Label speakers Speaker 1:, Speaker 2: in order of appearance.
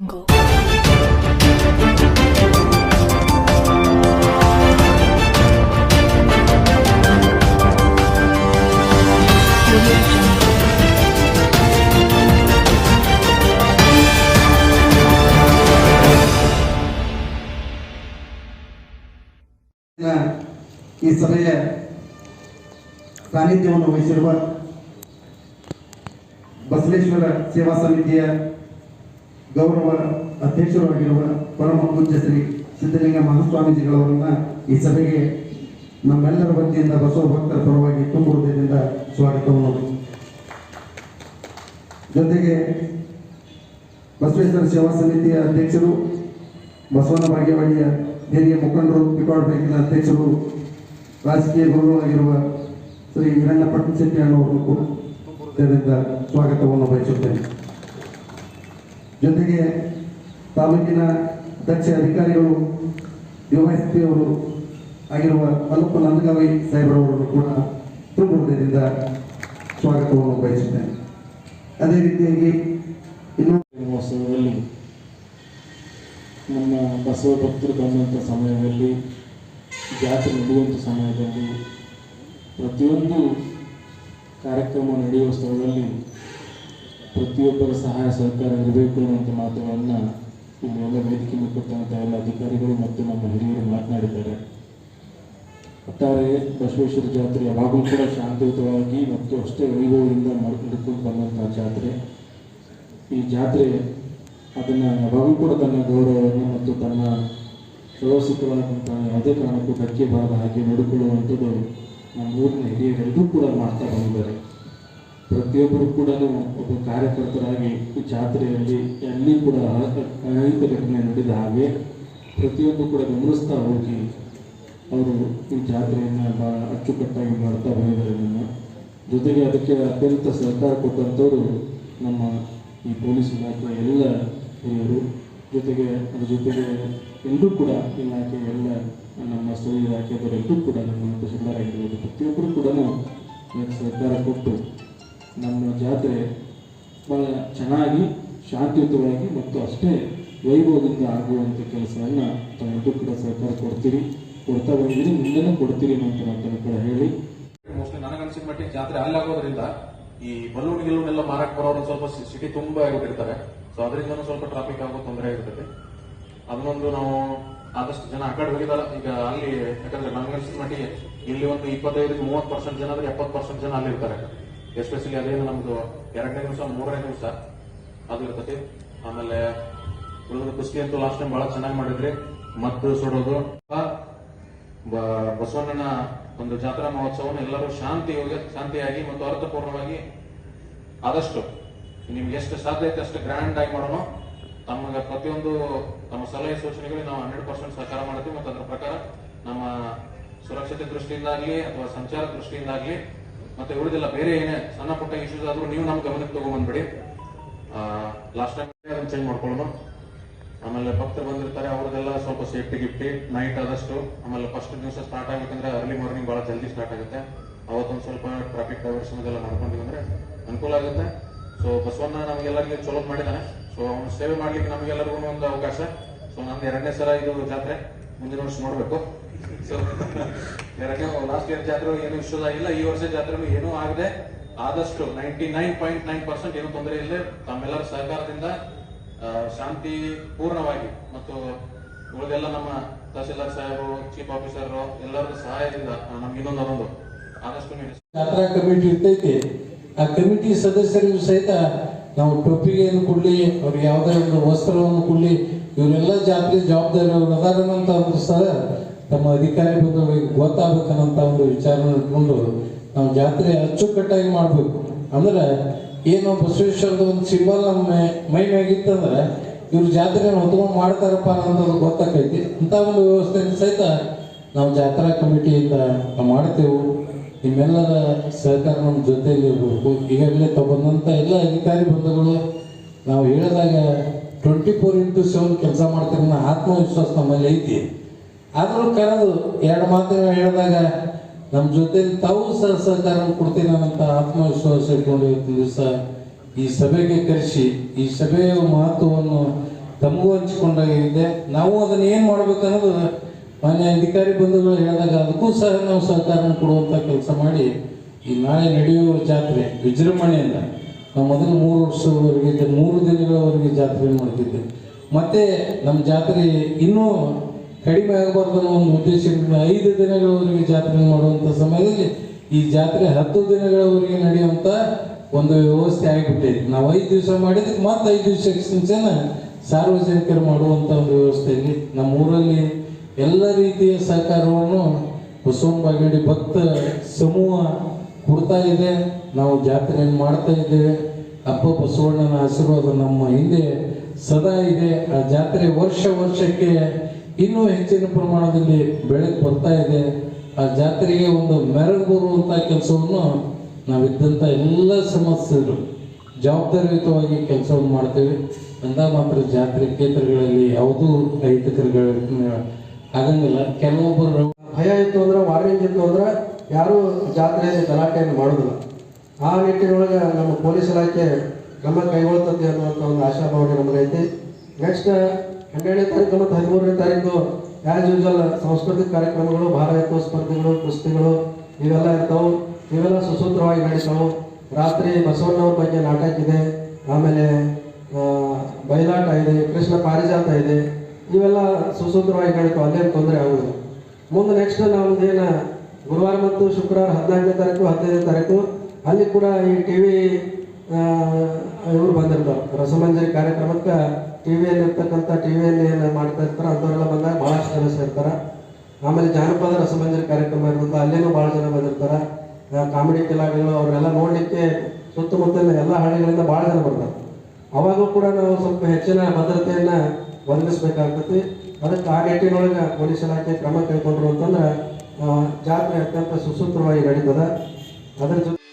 Speaker 1: 거.
Speaker 2: ದಿನ ಈ ಸಭೆಯ ಸಾನ್ನಿಧ್ಯವನ್ನು ವಹಿಸಿರುವ ಬಸವೇಶ್ವರ ಸೇವಾ ಸಮಿತಿಯ ಗೌರವ ಅಧ್ಯಕ್ಷರಾಗಿರುವ ಪರಮ ಪೂಜ್ಯ ಶ್ರೀ ಸಿದ್ದಲಿಂಗ ಮಹಾಸ್ವಾಮೀಜಿಗಳವರನ್ನ ಈ ಸಭೆಗೆ ನಮ್ಮೆಲ್ಲರ ವತಿಯಿಂದ ಬಸವ ಭಕ್ತರ ಪರವಾಗಿ ತುಂಬ ಹೃದಯದಿಂದ ಸ್ವಾಗತವನ್ನು ಜೊತೆಗೆ ಬಸವೇಶ್ವರ ಸೇವಾ ಸಮಿತಿಯ ಅಧ್ಯಕ್ಷರು, ಬಸವನ ಭಾಗ್ಯವಾಡಿಯ ಹಿರಿಯ ಮುಖಂಡರು ಪಿಕಾಡ್ ಬ್ಯಾಂಕಿನ ಅಧ್ಯಕ್ಷರು, ರಾಜಕೀಯ ಗುರುಗಳಾಗಿರುವ ಶ್ರೀ ವೀರಣ್ಣ ಪಟ್ಟಣಶೆಟ್ಟಿ ಅಣ್ಣವರು ಕೂಡ ಸ್ವಾಗತವನ್ನು ಬಯಸುತ್ತೇನೆ. ಜೊತೆಗೆ ತಾಲೂಕಿನ ದಕ್ಷ ಅಧಿಕಾರಿಗಳು ಡಿವೈಎಸ್ಪಿ ಅವರು ಆಗಿರುವ ಅಲ್ಲಪ್ಪ ನಂದಗಾವಿ ಸಾಹೇಬ್ರವರನ್ನು ಕೂಡ ತುಂಬ ಹೃದಯದಿಂದ ಸ್ವಾಗತವನ್ನು ಬಯಸುತ್ತೇನೆ. ಅದೇ ರೀತಿಯಾಗಿ ಇನ್ನು
Speaker 3: ಮಹೋತ್ಸವದಲ್ಲಿ ನಮ್ಮ ಬಸವ ಭಕ್ತರು ಬಂದಂಥ ಸಮಯದಲ್ಲಿ, ಜಾತ್ರೆ ನಡೆಯುವಂಥ ಸಮಯದಲ್ಲಿ ಪ್ರತಿಯೊಂದು ಕಾರ್ಯಕ್ರಮ ನಡೆಯುವ ಸ್ಥಳದಲ್ಲಿ ಪ್ರತಿಯೊಬ್ಬರ ಸಹಾಯ ಸಹಕಾರ ಇರಬೇಕು ಅನ್ನುವಂಥ ಮಾತುಗಳನ್ನು ಇಲ್ಲಿ ಎಲ್ಲ ವೇದಿಕೆ ಕೊಟ್ಟಂಥ ಎಲ್ಲ ಅಧಿಕಾರಿಗಳು ಮತ್ತು ನಮ್ಮ ಹಿರಿಯರು ಮಾತನಾಡಿದ್ದಾರೆ. ಒಟ್ಟಾರೆ ಬಸವೇಶ್ವರ ಜಾತ್ರೆ ಯಾವಾಗಲೂ ಕೂಡ ಶಾಂತಿಯುತವಾಗಿ ಮತ್ತು ಅಷ್ಟೇ ವೈಭವದಿಂದ ಮಾಡಿಕೊಂಡು ಬಂದಂಥ ಜಾತ್ರೆ. ಈ ಜಾತ್ರೆ ಅದನ್ನು ಯಾವಾಗಲೂ ಕೂಡ ತನ್ನ ಗೌರವವನ್ನು ಮತ್ತು ತನ್ನ ವ್ಯವಸ್ಥಿತವಾದಂಥ ಯಾವುದೇ ಕಾರಣಕ್ಕೂ ಧಕ್ಕೆ ಬಾರದ ಹಾಗೆ ನೋಡಿಕೊಳ್ಳುವಂಥದ್ದು ನಮ್ಮ ಊರಿನ ಹಿರಿಯರೆಲ್ಲರೂ ಕೂಡ ಮಾಡ್ತಾ ಬಂದಿದ್ದಾರೆ. ಪ್ರತಿಯೊಬ್ಬರು ಕೂಡ ಒಬ್ಬ ಕಾರ್ಯಕರ್ತರಾಗಿ ಈ ಜಾತ್ರೆಯಲ್ಲಿ ಎಲ್ಲಿ ಕೂಡ ಅಹ- ಅಹಿತ ಘಟನೆ ನಡೆದ ಹಾಗೆ ಪ್ರತಿಯೊಂದು ಕೂಡ ಗಮನಿಸ್ತಾ ಹೋಗಿ ಅವರು ಈ ಜಾತ್ರೆಯನ್ನು ಭಾಳ ಅಚ್ಚುಕಟ್ಟಾಗಿ ಮಾಡ್ತಾ ಬಂದಿದ್ದಾರೆ ನಮ್ಮ ಜೊತೆಗೆ ಅದಕ್ಕೆ ಅತ್ಯಂತ ಸಹಕಾರ ಕೊಟ್ಟಂಥವರು ನಮ್ಮ ಈ ಪೊಲೀಸ್ ಇಲಾಖೆ ಎಲ್ಲ ಹಿರಿಯರು. ಜೊತೆಗೆ ಅದ್ರ ಜೊತೆಗೆ ಎಲ್ಲರೂ ಕೂಡ ಇಲಾಖೆ ಎಲ್ಲ ನಮ್ಮ ಸ್ಥಳೀಯ ಇಲಾಖೆಯವರೆಲ್ಲರೂ ಕೂಡ ನಮ್ಮ ಸುಂದರ ಪ್ರತಿಯೊಬ್ಬರು ಕೂಡ ಸಹಕಾರ ಕೊಟ್ಟು ನಮ್ಮ ಜಾತ್ರೆ ಬಹಳ ಚೆನ್ನಾಗಿ, ಶಾಂತಿಯುತವಾಗಿ ಮತ್ತು ಅಷ್ಟೇ ವೈಭವದಿಂದ ಆಗುವಂಥ ಕೆಲಸವನ್ನು ತಾವೆಲ್ಲರೂ ಕೂಡ ಸಹಕಾರ ಕೊಡ್ತೀರಿ. ಕೊಡ್ತಾ ಬಂದಿದ್ದೀರಿ. ಮುಂದೆನೂ ಕೊಡ್ತೀರಿ ಅಂತ ಮಾತನ್ನು ಕೂಡ ಹೇಳಿ.
Speaker 4: ಮೋಸ್ಟ್ಲಿ ನನಗನ್ಸಿದ ಮಟ್ಟಿಗೆ ಜಾತ್ರೆ ಅಲ್ಲಿ ಆಗೋದ್ರಿಂದ ಈ ಬಲೂನ್ ಗಿಲೂನ್ ಎಲ್ಲ ಮಾರಕ್ ಬರೋರು ಸ್ವಲ್ಪ ಸಿಟಿ ತುಂಬಾ ಆಗಿಬಿಟ್ಟಿರ್ತಾರೆ ಸೊ ಅದರಿಂದನೂ ಸ್ವಲ್ಪ ಟ್ರಾಫಿಕ್ ಆಗೋ ತೊಂದರೆ ಆಗಿರ್ತೈತೆ ಅದನ್ನೊಂದು ನಾವು ಆದಷ್ಟು ಜನ ಆ ಕಡೆ ಹೋಗಿದಾರ. ಈಗ ಅಲ್ಲಿ ಯಾಕಂದ್ರೆ ನನಗನ್ಸಿದ ಮಟ್ಟಿಗೆ ಇಲ್ಲಿ ಒಂದು ಇಪ್ಪತ್ತೈದು ಮೂವತ್ತು ಪರ್ಸೆಂಟ್ ಜನ ಅಂದ್ರೆ ಎಪ್ಪತ್ತು ಪರ್ಸೆಂಟ್ ಜನ ಅಲ್ಲಿ ಇರ್ತಾರೆ ಎಸ್ಪೆಷಲಿ ಅದೇನು ನಮ್ದು ಎರಡನೇ ದಿವಸ, ಮೂರನೇ ದಿವಸ ಅದು ಇರ್ತತಿ ಆಮೇಲೆ ಉಳಿದ ಕುಸ್ತಿ ಅಂತೂ ಲಾಸ್ಟ್ ಟೈಮ್ ಬಹಳ ಚೆನ್ನಾಗಿ ಮಾಡಿದ್ರಿ. ಮತ್ತು ಸುಡೋದು. ಬಸವಣ್ಣನ ಒಂದು ಜಾತ್ರಾ ಮಹೋತ್ಸವನ ಎಲ್ಲರೂ ಶಾಂತಿ ಶಾಂತಿಯಾಗಿ ಮತ್ತು ಅರ್ಥಪೂರ್ಣವಾಗಿ ಆದಷ್ಟು ನಿಮ್ಗೆ ಎಷ್ಟು ಸಾಧ್ಯ ಐತೆ ಅಷ್ಟು ಗ್ರ್ಯಾಂಡ್ ಆಗಿ ಮಾಡೋಣ. ತಮಗೆ ಪ್ರತಿಯೊಂದು ತಮ್ಮ ಸಲಹೆ ಸೂಚನೆಗಳಿಗೆ ನಾವು ಹಂಡ್ರೆಡ್ ಪರ್ಸೆಂಟ್ ಸಹಕಾರ ಮಾಡ್ತೀವಿ ಮತ್ತು ಅದರ ಪ್ರಕಾರ ನಮ್ಮ ಸುರಕ್ಷತೆ ದೃಷ್ಟಿಯಿಂದಾಗಲಿ ಅಥವಾ ಸಂಚಾರ ದೃಷ್ಟಿಯಿಂದಾಗ್ಲಿ ಮತ್ತೆ ಉಳಿದಿಲ್ಲ ಬೇರೆ ಏನೇ ಸಣ್ಣ ಪುಟ್ಟ ಇಶ್ಯೂಸ್ ಆದ್ರೂ ನೀವು ನಮ್ಮ ಗಮನಕ್ಕೆ ತಗೊಂಡ್ಬಂದ್ಬಿಡಿ. ಲಾಸ್ಟ್ ಟೈಮ್ ಅದನ್ನ ಚೇಂಜ್ ಮಾಡ್ಕೊಳ್ಳೋಣ. ಆಮೇಲೆ ಭಕ್ತರು ಬಂದಿರ್ತಾರೆ, ಅವ್ರದ್ದೆಲ್ಲ ಸ್ವಲ್ಪ ಸೇಫ್ಟಿ ಗಿಫ್ಟಿ ನೈಟ್ ಆದಷ್ಟು. ಆಮೇಲೆ ಫಸ್ಟ್ ದಿವಸ ಸ್ಟಾರ್ಟ್ ಆಗ್ಬೇಕಂದ್ರೆ ಅರ್ಲಿ ಮಾರ್ನಿಂಗ್ ಬಹಳ ಜಲ್ದಿ ಸ್ಟಾರ್ಟ್ ಆಗುತ್ತೆ. ಅವತ್ತೊಂದು ಸ್ವಲ್ಪ ಟ್ರಾಫಿಕ್ ಡೈವರ್ಷನ್ ಅದೆಲ್ಲ ಮಾಡ್ಕೊಂಡಿವಿ ಅಂದ್ರೆ ಅನುಕೂಲ ಆಗುತ್ತೆ. ಸೊ ಬಸವಣ್ಣ ನಮಗೆಲ್ಲರಿಗೂ ಚಲೋ ಮಾಡಿದ್ದಾನೆ ಸೊ ಅವನು ಸೇವೆ ಮಾಡ್ಲಿಕ್ಕೆ ನಮಗೆಲ್ಲರಿಗೂ ಒಂದು ಅವಕಾಶ. ಸೊ ನಾನು ಎರಡನೇ ಸಲ ಇದು ಜಾತ್ರೆ. ಮುಂದಿನ ವರ್ಷ ನೋಡ್ಬೇಕು ಸೊ ಎರಡನೇ ಲಾಸ್ಟ್ ಇಯರ್ ಜಾತ್ರೆ ಏನು ಇಶ್ಯೂಸ್ ಈ ವರ್ಷ ಜಾತ್ರೆ ಏನೂ ಆಗದೆ ಆದಷ್ಟು ninety nine point nine percent ಏನು ತೊಂದರೆ ಇಲ್ಲ ತಮ್ಮೆಲ್ಲರ ಸಹಕಾರದಿಂದ ಶಾಂತಿ ಪೂರ್ಣವಾಗಿ ಮತ್ತು ಉಳಿದೆಲ್ಲ ನಮ್ಮ ತಹಸೀಲ್ದಾರ್ ಸಾಹೇಬರು ಚೀಫ್ ಆಫೀಸರ್ ಎಲ್ಲರ ಸಹಾಯದಿಂದ ನಮ್ಗೆ ಇನ್ನೊಂದು ಅನ್ನೋದು ಆದಷ್ಟು
Speaker 5: ಜಾತ್ರಾ ಕಮಿಟಿ ಇರ್ತೈತಿ. ಆ ಕಮಿಟಿ ಸದಸ್ಯರಿಗೂ ಸಹಿತ ನಾವು ಟೊಪ್ಪಿಗೆಯನ್ನು ಕೊಡ್ಲಿ, ಅವ್ರಿಗೆ ಯಾವುದೇ ಒಂದು ವಸ್ತ್ರವನ್ನು ಕೊಡ್ಲಿ ಇವರೆಲ್ಲ ಜಾತ್ರೆ ಜವಾಬ್ದಾರಿ ಅದಾರನಂತ ಒಂದು ಸಹ ತಮ್ಮ ಅಧಿಕಾರಿ ಬಂದವರಿಗೆ ಗೊತ್ತಾಗಬೇಕನ್ನಂತ ಒಂದು ವಿಚಾರವನ್ನು ಇಟ್ಕೊಂಡು ನಾವು ಜಾತ್ರೆ ಅಚ್ಚುಕಟ್ಟಾಗಿ ಮಾಡಬೇಕು. ಅಂದ್ರೆ ಏನು ಬಸವೇಶ್ವರದ ಒಂದು ಸಿಂಬಲ್ ನಮ್ಮ ಮೈ- ಮ್ಯಾಗಿತ್ತಂದ್ರೆ ಇವ್ರು ಜಾತ್ರೆ ಹೊತ್ಕೊಂಡು ಮಾಡ್ತಾರಪ್ಪ ಅನ್ನೋದು ಗೊತ್ತಾಕೈತಿ ಅಂತ ಒಂದು ವ್ಯವಸ್ಥೆ ಸಹಿತ ನಾವು ಜಾತ್ರಾ ಕಮಿಟಿಯಿಂದ ನಾವು ಮಾಡ್ತೇವೆ. ನಿಮ್ಮೆಲ್ಲರ ಸಹಕಾರ ನಮ್ಮ ಜೊತೆಯಲ್ಲಿ ಇರಬೇಕು. ಈಗಾಗಲೇ ತಗೊಂಡಂಥ ಎಲ್ಲ ಅಧಿಕಾರಿ ಬಂಧುಗಳು ನಾವು ಹೇಳಿದಾಗ ಟ್ವೆಂಟಿ ಫೋರ್ ಇಂಟು ಸೆವೆನ್ ಕೆಲಸ ಅನ್ನೋ ಆತ್ಮವಿಶ್ವಾಸ ನಮ್ಮಲ್ಲಿ ಐತಿ. ಆದರೂ ಕರೆದು ಎರಡು ಮಾತುಗಳು ಹೇಳಿದಾಗ ನಮ್ಮ ಜೊತೆ ತಾವು ಸಹ ಸಹಕಾರ ಕೊಡ್ತೀನಿ ಆತ್ಮವಿಶ್ವಾಸ ಇಟ್ಕೊಂಡು ಇವತ್ತಿನ ದಿವಸ ಈ ಸಭೆಗೆ ಕರೆಸಿ, ಈ ಸಭೆಯ ಮಹತ್ವವನ್ನು ತಮಗೂ ಹಂಚಿಕೊಂಡಾಗಿದೆ ನಾವು ಅದನ್ನು ಏನು ಮಾಡ್ಬೇಕನ್ನೋದು ಮಾನ್ಯ ಅಧಿಕಾರಿ ಬಂಧುಗಳು ಹೇಳಿದಾಗ ಅದಕ್ಕೂ ಸಹ ನಾವು ಸಹಕಾರ ಕೊಡುವಂಥ ಕೆಲಸ ಮಾಡಿ ಈ ನಾಳೆ ನಡೆಯುವ ಜಾತ್ರೆ ವಿಜೃಂಭಣೆಯಿಂದ. ನಾವು ಮೊದಲು ಮೂರು ವರ್ಷದವರೆಗೆ ಮೂರು ದಿನಗಳವರೆಗೆ ಜಾತ್ರೆ ಮಾಡ್ತಿದ್ದೆ. ಮತ್ತೆ ನಮ್ಮ ಜಾತ್ರೆ ಇನ್ನೂ ಕಡಿಮೆ ಆಗಬಾರ್ದು ಅನ್ನೋ ಒಂದು ಉದ್ದೇಶದಿಂದ ಐದು ದಿನಗಳವರೆಗೆ ಜಾತ್ರೆ ಮಾಡುವಂಥ ಸಮಯದಲ್ಲಿ ಈ ಜಾತ್ರೆ ಹತ್ತು ದಿನಗಳವರೆಗೆ ನಡೆಯುವಂಥ ಒಂದು ವ್ಯವಸ್ಥೆ ಆಗಿಬಿಟ್ಟಿದೆ ನಾವು ಐದು ದಿವಸ ಮಾಡಿದ್ರೆ ಮತ್ತೆ ಐದು ದಿವಸ ಎಕ್ಸ್ಟೆನ್ಷನ್ ಸಾರ್ವಜನಿಕರು ಮಾಡುವಂಥ ಒಂದು ವ್ಯವಸ್ಥೆಯಲ್ಲಿ ನಮ್ಮ ಊರಲ್ಲಿ ಎಲ್ಲ ರೀತಿಯ ಸಹಕಾರವನ್ನು ಬಸವನ ಬಾಗೇಡಿ ಭಕ್ತ ಸಮೂಹ ಕೊಡ್ತಾ ಇದೆ, ನಾವು ಜಾತ್ರೆಯನ್ನು ಮಾಡ್ತಾ ಇದ್ದೇವೆ. ಅಪ್ಪ ಬಸವಣ್ಣನ ಆಶೀರ್ವಾದ ನಮ್ಮ ಹಿಂದೆ ಸದಾ ಇದೆ. ಆ ಜಾತ್ರೆ ವರ್ಷ ವರ್ಷಕ್ಕೆ ಇನ್ನೂ ಹೆಚ್ಚಿನ ಪ್ರಮಾಣದಲ್ಲಿ ಬೆಳಕು ಬರ್ತಾ ಇದೆ. ಆ ಜಾತ್ರೆಗೆ ಒಂದು ಮೆರಗು ಬರುವಂಥ ಕೆಲಸವನ್ನು ನಾವಿದ್ದಂಥ ಎಲ್ಲ ಸಮಸ್ಯೆಗಳು ಜವಾಬ್ದಾರಿಯುತವಾಗಿ ಕೆಲಸವನ್ನು ಮಾಡ್ತೇವೆ. ಅಂದಾಗ ಮಾತ್ರ ಜಾತ್ರೆ ಕ್ಷೇತ್ರಗಳಲ್ಲಿ ಯಾವುದೂ ಅಹಿತಕರಗಳ ಆಗಂಗಿಲ್ಲ ಕೆಲವೊಬ್ಬರು
Speaker 1: ಭಯ ಇತ್ತು ಅಂದ್ರೆ, ವಾರ್ನಿಂಗ್ ಇತ್ತು ಅಂದ್ರೆ ಯಾರೂ ಜಾತ್ರೆಯಲ್ಲಿ ಗಲಾಟೆಯನ್ನು ಮಾಡೋದಿಲ್ಲ ಆ ನಿಟ್ಟಿನೊಳಗೆ ನಮ್ಮ ಪೊಲೀಸ್ ಇಲಾಖೆ ಕ್ರಮ ಕೈಗೊಳ್ಳುತ್ತದೆ ಅನ್ನುವಂಥ ಒಂದು ಆಶಾಭಾವನೆ ನಮಗೈತಿ ನೆಕ್ಸ್ಟ್ ಹನ್ನೆರಡನೇ ತಾರೀಕು ಮತ್ತು ಹದಿಮೂರನೇ ತಾರೀಕು ಆ್ಯಸ್ ಯೂಶಲ್ ಸಾಂಸ್ಕೃತಿಕ ಕಾರ್ಯಕ್ರಮಗಳು ಭಾರತ ಸ್ಪರ್ಧೆಗಳು, ಕುಸ್ತಿಗಳು, ಇವೆಲ್ಲ ಇರ್ತಾವೆ. ಇವೆಲ್ಲ ಸುಸೂತ್ರವಾಗಿ ನಡೆಸ್ತಾವೆ ರಾತ್ರಿ ಬಸವಣ್ಣ ಬಗ್ಗೆ ನಾಟಕ ಇದೆ. ಆಮೇಲೆ ಬಯಲಾಟ ಇದೆ, ಕೃಷ್ಣ ಪಾರಿಜಾತ ಇದೆ. ಇವೆಲ್ಲ ಸುಸೂತ್ರವಾಗಿ ನಡೀತಾವೆ. ಅಲ್ಲೇನು ತೊಂದರೆ ಆಗೋದು ಮುಂದೆ ನೆಕ್ಸ್ಟ್ ನಮ್ದು ಏನು ಗುರುವಾರ ಮತ್ತು ಶುಕ್ರವಾರ ಹದಿನೈದನೇ ತಾರೀಕು ಹದಿನೈದನೇ ತಾರೀಕು, ಅಲ್ಲಿ ಕೂಡ ಈ ಟಿ ವಿ ಇವರು ಬಂದಿರ್ತಾರೆ. ರಸಮಂಜರಿ ಕಾರ್ಯಕ್ರಮಕ್ಕೆ ಟಿ ವಿಯಲ್ಲಿ ಇರ್ತಕ್ಕಂಥ ಟಿ ವಿಯಲ್ಲಿ ಏನು ಮಾಡ್ತಾ ಇರ್ತಾರೆ, ಅಂಥವರೆಲ್ಲ ಬಂದಾಗ ಭಾಳಷ್ಟು ಜನ ಸೇರ್ತಾರೆ. ಆಮೇಲೆ ಜಾನಪದ ರಸಮಂಜರಿ ಕಾರ್ಯಕ್ರಮ ಇರ್ತದೆ ಅಲ್ಲೇನೂ ಭಾಳ ಜನ ಬಂದಿರ್ತಾರೆ. ಕಾಮಿಡಿ ಕಲಾವಿದರು ಅವರೆಲ್ಲ ನೋಡಲಿಕ್ಕೆ ಸುತ್ತಮುತ್ತಲಿನ ಎಲ್ಲ ಹಳ್ಳಿಗಳಿಂದ ಭಾಳ ಜನ ಬರ್ತಾರೆ. ಅವಾಗೂ ಕೂಡ ನಾವು ಸ್ವಲ್ಪ ಹೆಚ್ಚಿನ ಭದ್ರತೆಯನ್ನು ಒದಗಿಸ್ಬೇಕಾಗ್ತೈತಿ. ಅದಕ್ಕೆ ಆ ನಿಟ್ಟಿನೊಳಗೆ ಪೊಲೀಸ್ ಇಲಾಖೆ ಕ್ರಮ ಕೈಗೊಂಡ್ರು ಅಂತಂದ್ರೆ ಜಾತ್ರೆ ಅತ್ಯಂತ ಸುಸೂತ್ರವಾಗಿ ನಡೀತದೆ. ಅದರ ಜೊತೆ